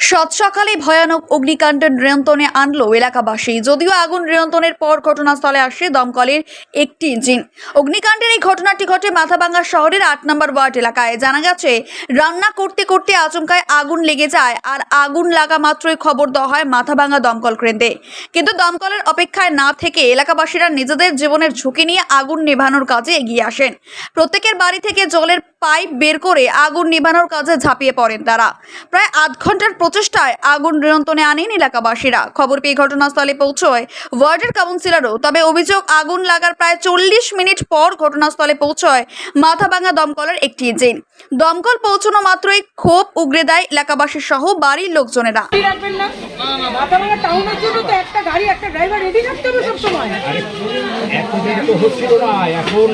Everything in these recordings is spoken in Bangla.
সাত সকালে ভয়ানক অগ্নিকাণ্ডের নিয়ন্ত্রণে আনলো এলাকাবাসী। যদিও আগুন নিয়ন্ত্রণের পর ঘটনাস্থলে আসে দমকলের একটি ইঞ্জিন অগ্নিকাণ্ডের এই ঘটনাটি ঘটে মাথাভাঙ্গা শহরের আট নম্বর ওয়ার্ড এলাকায়। জানা গেছে, রান্না করতে করতে আচমকায় আগুন লেগে যায় আর আগুন লাগা মাত্রই খবর দেওয়া হয় মাথাভাঙ্গা দমকল কেন্দ্রে। কিন্তু দমকলের অপেক্ষায় না থেকে এলাকাবাসীরা নিজেদের জীবনের ঝুঁকি নিয়ে আগুন নেভানোর কাজে এগিয়ে আসেন। প্রত্যেকের বাড়ি থেকে জলের পাইপ বের করে আগুন নেভানোর কাজে ঝাঁপিয়ে পড়েন তারা। প্রায় আধ ঘণ্টার প্রচেষ্টায় আগুন নিয়ন্ত্রণে আনেন এলাকাবাসীরা। খবর পেয়ে ঘটনাস্থলে পৌঁছয় ওয়ার্ডের কাউন্সিলরও। তবে অভিযোগ আগুন লাগার প্রায় চল্লিশ মিনিট পর ঘটনাস্থলে পৌঁছয় মাথাভাঙা দমকলের একটি ইঞ্জিন দমকল পৌঁছানো মাত্রই ক্ষোভ উগরে দেয় এলাকাবাসী সহ বাড়ির লোকজনেরা। গাড়ি রাখবেন না। মাথাভাঙা টাউনের জন্য তো একটা গাড়ি একটা ড্রাইভার রেডি থাকতে হবে সব সময় আরে এখন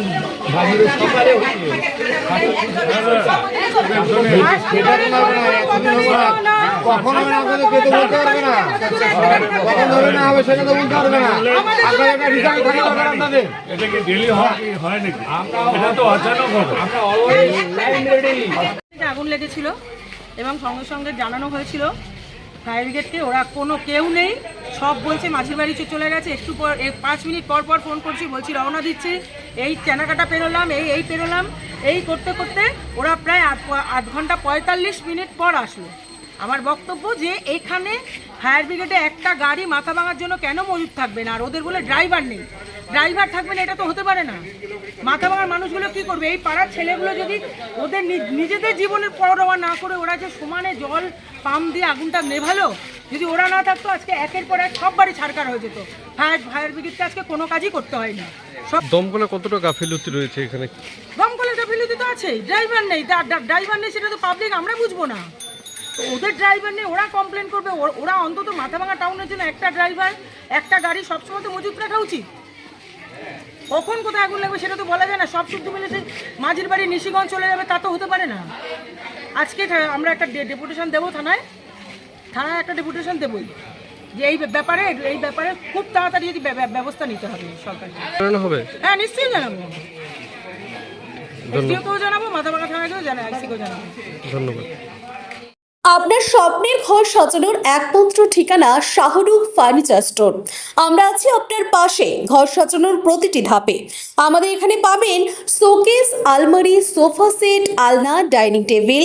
আগুন লেগেছিল এবং সঙ্গে সঙ্গে জানানো হয়েছিল। ফায়ার ব্রিগেডকে ওরা কোনো কেউ নেই। সব বলছে মাঝির বাড়ি চলে গেছে। একটু পর পাঁচ মিনিট পর পর ফোন করছি, বলছি রওনা দিচ্ছি। এই কেনাকাটা পেরোলাম, এই এই পেরোলাম। এই করতে করতে ওরা প্রায় আধ ঘণ্টা পঁয়তাল্লিশ মিনিট পর আসলো। আমার বক্তব্য যে এখানে ফায়ার ব্রিগেডে একটা গাড়ি মাথা ভাঙার জন্য কেন মজুদ থাকবে না? আর ওদের বলে ড্রাইভার নেই। ড্রাইভার থাকবে না, এটা তো হতে পারে না। মাথা ভাঙার মানুষগুলো কি করবে? এই পাড়ার ছেলেগুলো যদি ওদের নি- নিজেদের জীবনের পরোয়া না করে ওরা যে সমানে জল পাম্প দিয়ে আগুনটা নেভালো, যদি ওরা না থাকতো, আজকে একের পর এক সব বাড়ি ছাড়কার হয়ে যেত। ফায়ার ফায়ার ব্রিগেডকে আজকে কোনো কাজই করতে হয়নি। সব দমকলে কতটা গাফিলতি রয়েছে এখানে? দমকলে গাফিলতি তো আছেই। ড্রাইভার নেই। ড্রাইভার নেই সেটা তো পাবলিক আমরা বুঝব না। ওদের ড্রাইভার নেই ওরা কমপ্লেন করবে। ওর- অন্তত মাথাভাঙা টাউনের জন্য একটা ড্রাইভার একটা গাড়ি সবসময় তো মজুত রাখা উচিত। কখন কোথায় আগুন লাগবে সেটা তো বলা যায় না। সব শুদ্ধ মিলে যে মাঝির বাড়ি নিশিগঞ্জ চলে যাবে তা তো হতে পারে না। আজকে আমরা একটা ডেপুটেশন দেবো থানায়। থানায় একটা ডেপুটেশন দেবই। যে এই ব্যাপারে এই ব্যাপারে খুব তাড়াতাড়ি যদি ব্যবস্থা নিতে হবে সরকারকে। হবে? হ্যাঁ নিশ্চয়ই জানাব। এসডিওকেও জানাব মাথাভাঙা থানাকেও জানাব আইসিকেও জানাব। ধন্যবাদ। আপনার স্বপ্নের ঘর সাজানোর একমাত্র ঠিকানা শাহরুখ ফার্নিচার স্টোর। আমরা আছি আপনার পাশে ঘর সাজানোর প্রতিটি ধাপে। আমাদের এখানে পাবেন শোকেস আলমারি সোফা সেট আলনা ডাইনিং টেবিল